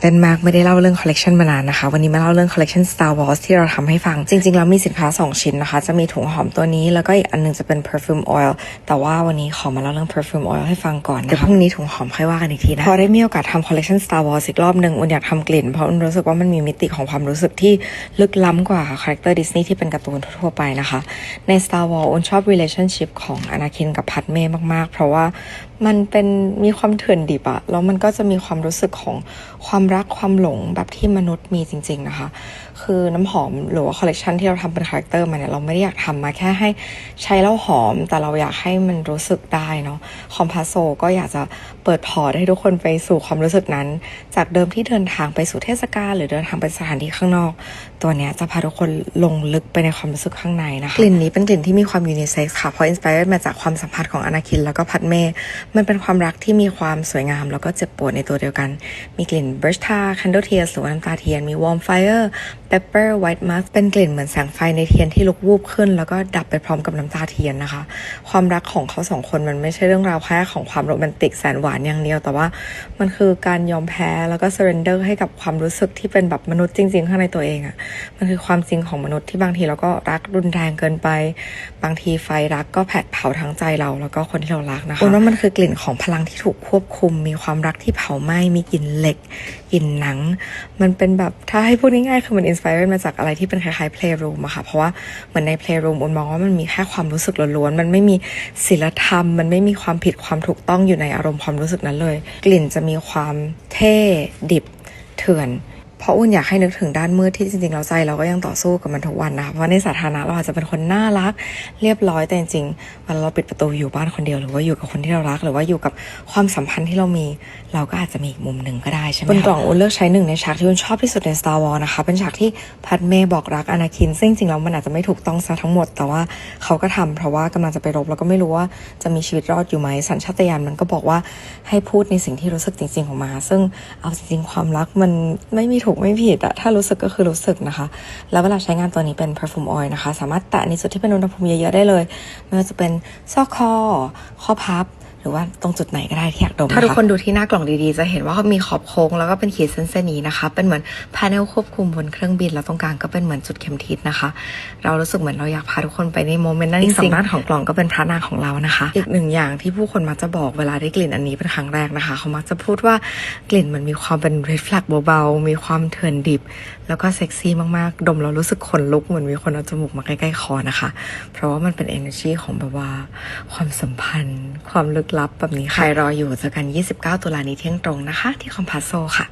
เต้นมากไม่ได้เล่าเรื่องคอลเลกชันมานานนะคะ วันนี้มาเล่าเรื่องคอลเลกชัน Star Wars ที่เราทำให้ฟัง จริงๆแล้วมีสินค้า 2 ชิ้นนะคะ จะมีถุงหอมตัวนี้ แล้วก็อีกอันหนึงจะเป็น perfume oil แต่ว่าวันนี้ขอมาเล่าเรื่อง perfume oil ให้ฟังก่อนนะคะเดี๋ยวพรุ่งนี้ถุงหอมค่อยว่ากันอีกทีนะ พอได้มีโอกาสทำคอลเลกชัน Star Wars อีกรอบหนึ่งอุ่นอยากทำกลิ่น เพราะอุ่นรู้สึกว่ามันมีมิติของความรู้สึกที่ลึกล้ำกว่าคาแรคเตอร์ดิสนีย์ที่เป็นการ์ตูนทั่วๆไปนะคะ ใน Star Wars อุ่นชอบ relationship ของอนาคินกับพัดเม่มากๆ เพราะว่า มันเป็นมีความเถื่อนดิบอะแล้วมันก็จะมีความรู้สึกของความรักความหลงแบบที่มนุษย์มีจริง ๆนะคะ คือน้ำหอมหรือว่าคอลเลกชันที่เราทำเป็นคาแรคเตอร์มาเนี่ยเราไม่ได้อยากทำมาแค่ให้ใช้แล้วหอม แต่เราอยากให้มันรู้สึกได้เนาะคอมพาโซก็อยากจะเปิดพอร์ตให้ทุกคนไปสู่ความรู้สึกนั้น จากเดิมที่เดินทางไปสู่เทศกาลหรือเดินทางไปสถานที่ข้างนอก ตัวเนี้ยจะพาทุกคนลงลึกไปในความรู้สึกข้างในนะคะกลิ่นนี้เป็นกลิ่นที่มีความยูนิเซ็กซ์ค่ะเพราะอินสปายมาจากความสัมพันธ์ของอนาคินแล้วก็พัดเมมันเป็นความรักที่มีความสวยงามแล้วก็เจ็บปวดในตัวเดียวกัน มีกลิ่นเบรชทาคันโดเทียสหรือว่าน้ำตาเทียน มีวอร์มไฟเออร์ เปปเปอร์ไวท์มัสเป็นกลิ่นเหมือนแสงไฟในเทียนที่ลุกวูบขึ้น แล้วก็ดับไปพร้อมกับน้ำตาเทียนนะคะ ความรักของเขาสองคนมันไม่ใช่เรื่องราวแค่ของความโรแมนติกแสนหวานอย่างเดียว แต่ว่ามันคือการยอมแพ้แล้วก็ surrender ให้กับความรู้สึกที่เป็นแบบมนุษย์จริง ๆ ข้างในตัวเองอะ่ะมันคือความจริงของมนุษย์ที่บางทีเราก็รักรุนแรงเกินไป บางทีไฟรักก็แผดเผาทั้งใจเราแล้วก็คนที่เรารักนะคะว่ามันคือกลิ่นของพลังที่ถูกควบคุม มีความรักที่เผาไหม้มีกลิ่นเหล็กกลิ่นหนัง มันเป็นแบบถ้าให้พูดง่ายๆคือมันอินสปายมาจากอะไรที่เป็นคล้ายๆ playroom อะค่ะ เพราะว่าเหมือนใน playroom อุนมองว่ามันมีแค่ความรู้สึกล้วนๆ มันไม่มีศิลธรรม มันไม่มีความผิดความถูกต้องอยู่ในอารมณ์ความรู้สึกนั้นเลย กลิ่นจะมีความเท่ดิบเถื่อน เพราะอุ่นอยากให้นึกถึงด้านมืดที่จริงๆเราใจเราก็ยังต่อสู้กับมันทุกวันนะคะเพราะในสาธารณะเราอาจจะเป็นคนน่ารัก เรียบร้อยแต่จริงๆวลาเราปิดประตูอยู่บ้านคนเดียวหรือว่าอยู่กับคนที่เรารัก หรือว่าอยู่กับความสัมพันธ์ที่เรามี เราก็อาจจะมีอีกมุมหนึ่งก็ได้ใช่ไหมบนกล่องอุ่นเลือกใช้หนึ่งในฉากที่อุ่นชอบที่สุดใน Star Wars นะคะเป็นฉากที่พัดเมย์บอกรักอนาคิน ซึ่งจริงๆแล้วมันอาจจะไม่ถูกต้องซะทั้งหมด แต่ว่าเขาก็ทำเพราะว่ากำลังจะไปรบแล้วก็ไม่รู้ว่าจะมีชีวิตรอดอยู่ไหมสัญชาตญาณมันก็บอกว่าให้พูดในสิ่งที่รู้สึกจริง ๆ ออกมา ซึ่งเอาจริงๆความรักมันไม่มีถูกไม่ผิดอะถ้ารู้สึกก็คือรู้สึกนะคะ แล้วเวลาใช้งานตัวนี้เป็น perfume oil นะคะ สามารถแตะในจุดที่เป็นอุณหภูมิเยอะๆได้เลยไม่ว่าจะเป็นซอกคอ ข้อพับ หรือว่าตรงจุดไหนก็ได้ที่อยากดมถ้าทุกคนดูที่หน้ากล่องดีๆ จะเห็นว่าเขามีขอบโค้งแล้วก็เป็นขีดเส้นๆนี้นะคะ เป็นเหมือนพาเนลควบคุมบนเครื่องบินแล้วตรงกลางก็เป็นเหมือนจุดเข็มทิศนะคะ เรารู้สึกเหมือนเราอยากพาทุกคนไปในโมเมนต์นั้นจริงๆสองด้านของกล่องก็เป็นพระนางของเรานะคะ อีกหนึ่งอย่างที่ผู้คนมักจะบอกเวลาได้กลิ่นอันนี้เป็นครั้งแรกนะคะ เขามักจะพูดว่ากลิ่นมันมีความเป็น red flag เบาๆมีความเถื่อนดิบ แล้วก็เซ็กซี่มากๆ ดมแล้วรู้สึกขนลุกเหมือนมีคนเอาจมูกมาใกล้ๆคอนะคะ เพราะว่ามันเป็น energy ของแบบว่าความสัมพันธ์ ความลึกลับแบบนี้ใครรออยู่เจอกัน 29 ตุลานี้เที่ยงตรงนะคะ ที่คอมพาโซค่ะ